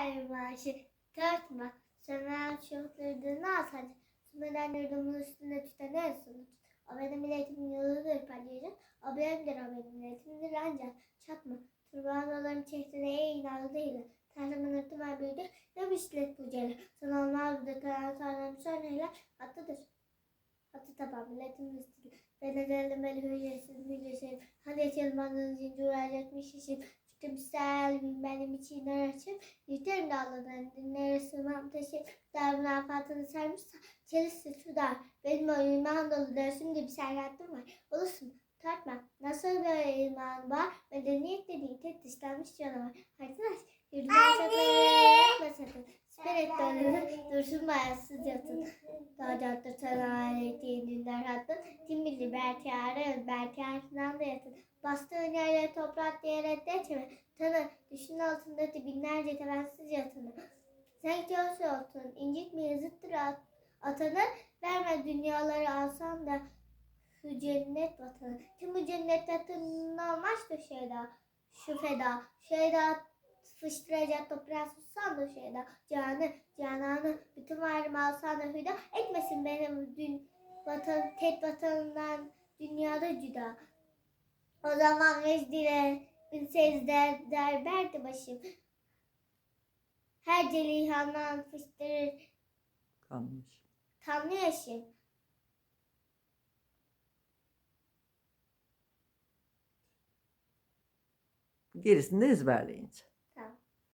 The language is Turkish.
İstiklal Marşı Törtme Sömer çocuklarını asacak Sümeden yurdumun üstünde tüten en sonuç O benim milletimin yoludur paylaşır O benimdir o benim milletimdir ancak Çatma Turbanlarım çehtine inanlı değil Tanrımın ırtıma büyüdü Ne bisiklet bu cele Sana onlar da kalan tanrım söyleyle Hattıdır Hatı taban milletimin üstünde Ben edelim beni hücresiz hücresiz Hadi içelim anın zincir uğrayacakmış işim. Kimsel benim için açıp Yürüterim dağlardan dinlere sığmam taşı Darben afatını sarmışsa Çelisi su dar. Benim o iman dolu dönsüm gibi serhattım var Olursun. Tartma. Nasıl böyle iman var? Medeniyet dediğin tek dışlanmış canavar. Arkadaş yürüdüğün çatları yapma sakın. Siper et dönünü dursun bayatsız yatın Dağcattır sana dinler hattın Kim bilir belki ararız belki arkasından da yatın Bastığın yerlere toprak diyerek geçme Tanı düşün altındaki binlerce temensiz yatanı. Sen köşe olsun, incitme yazıktır at, atanı. Verme dünyaları alsan da şu cennet vatanı. Tüm bu cennet vatanını almaz da şeyda, şu feda. Şeyda fıştıracak toprağı sussan da şeyda. Canı, cananı, bütün varımı alsan da hüda. Etmesin benim dün vatan, tek vatanından dünyada cüda. O zaman vezdire bin secde der berdi başım. Her celihandan fıştırır Kalmış. tanrı yaşım. Gerisini de ezberleyince.